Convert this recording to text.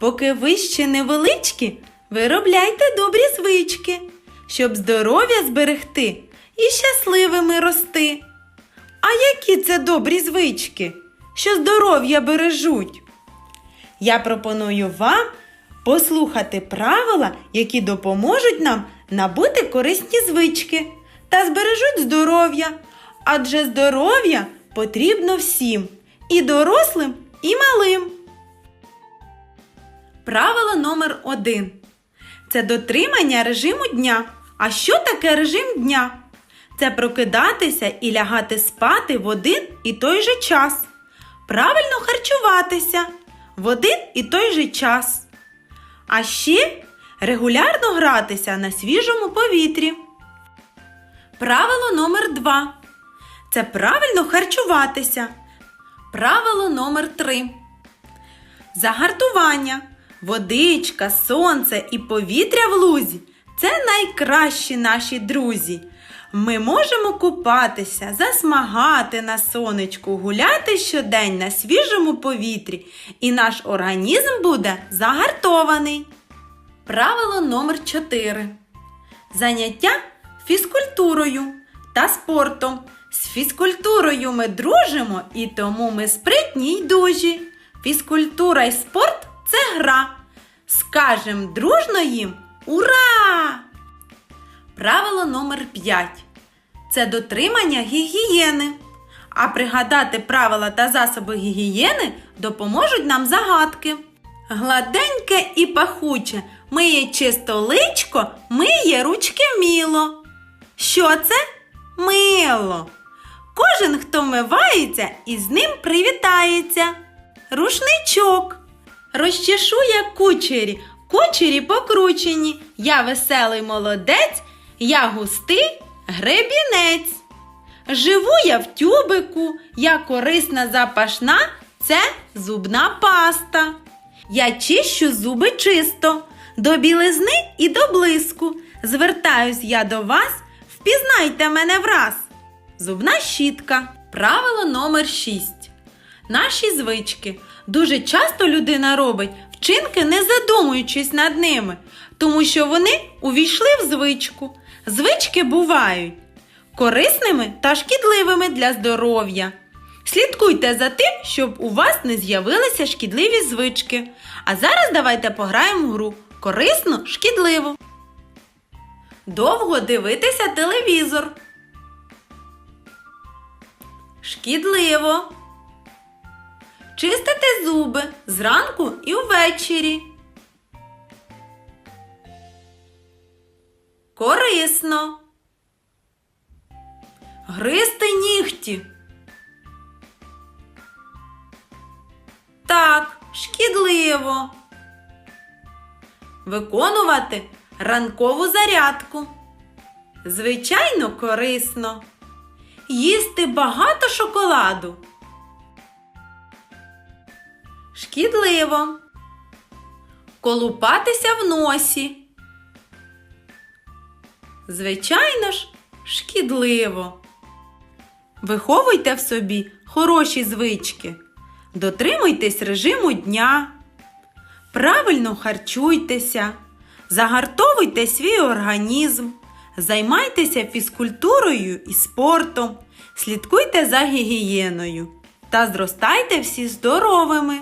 Поки ви ще невеличкі, виробляйте добрі звички, щоб здоров'я зберегти і щасливими рости. А які це добрі звички, що здоров'я бережуть? Я пропоную вам послухати правила, які допоможуть нам набути корисні звички та збережуть здоров'я. Адже здоров'я потрібно всім і дорослим, і малим. Правило номер один це дотримання режиму дня. А що таке режим дня? Це прокидатися і лягати спати в один і той же час. Правильно харчуватися в один і той же час. А ще регулярно гратися на свіжому повітрі. Правило номер два це правильно харчуватися. Правило номер три. Загартування. Водичка, сонце і повітря в лузі це найкращі наші друзі. Ми можемо купатися, засмагати на сонечку, гуляти щодень на свіжому повітрі, і наш організм буде загартований. Правило номер 4. Заняття фізкультурою та спортом. З фізкультурою ми дружимо і тому ми спритні й дужі. Фізкультура і спорт це гра. Скажем дружно їм Ура! Правило номер 5. Це дотримання гігієни. А пригадати правила та засоби гігієни допоможуть нам загадки. Гладеньке і пахуче, миє чисто личко, миє ручки вміло. Що це? Мило. Кожен, хто вмивається, із ним привітається. Рушничок. Розчешу я кучері, кучері покручені. Я веселий молодець, я густий гребінець. Живу я в тюбику, я корисна запашна, це зубна паста. Я чищу зуби чисто, до білизни і до блиску. Звертаюсь я до вас, впізнайте мене враз. Зубна щітка. Правило номер 6. Наші звички. Дуже часто людина робить вчинки, не задумуючись над ними, тому що вони увійшли в звичку. Звички бувають корисними та шкідливими для здоров'я. Слідкуйте за тим, щоб у вас не з'явилися шкідливі звички. А зараз давайте пограємо в гру корисно, шкідливо. Довго дивитися телевізор. Шкідливо. Чистити зуби зранку і ввечері. Корисно. Гризти нігті. Так, шкідливо. Виконувати ранкову зарядку. Звичайно, корисно. Їсти багато шоколаду. Шкідливо. Колупатися в носі. Звичайно ж, шкідливо. Виховуйте в собі хороші звички. Дотримуйтесь режиму дня. Правильно харчуйтеся. Загартовуйте свій організм. Займайтеся фізкультурою і спортом. Слідкуйте за гігієною. Та зростайте всі здоровими.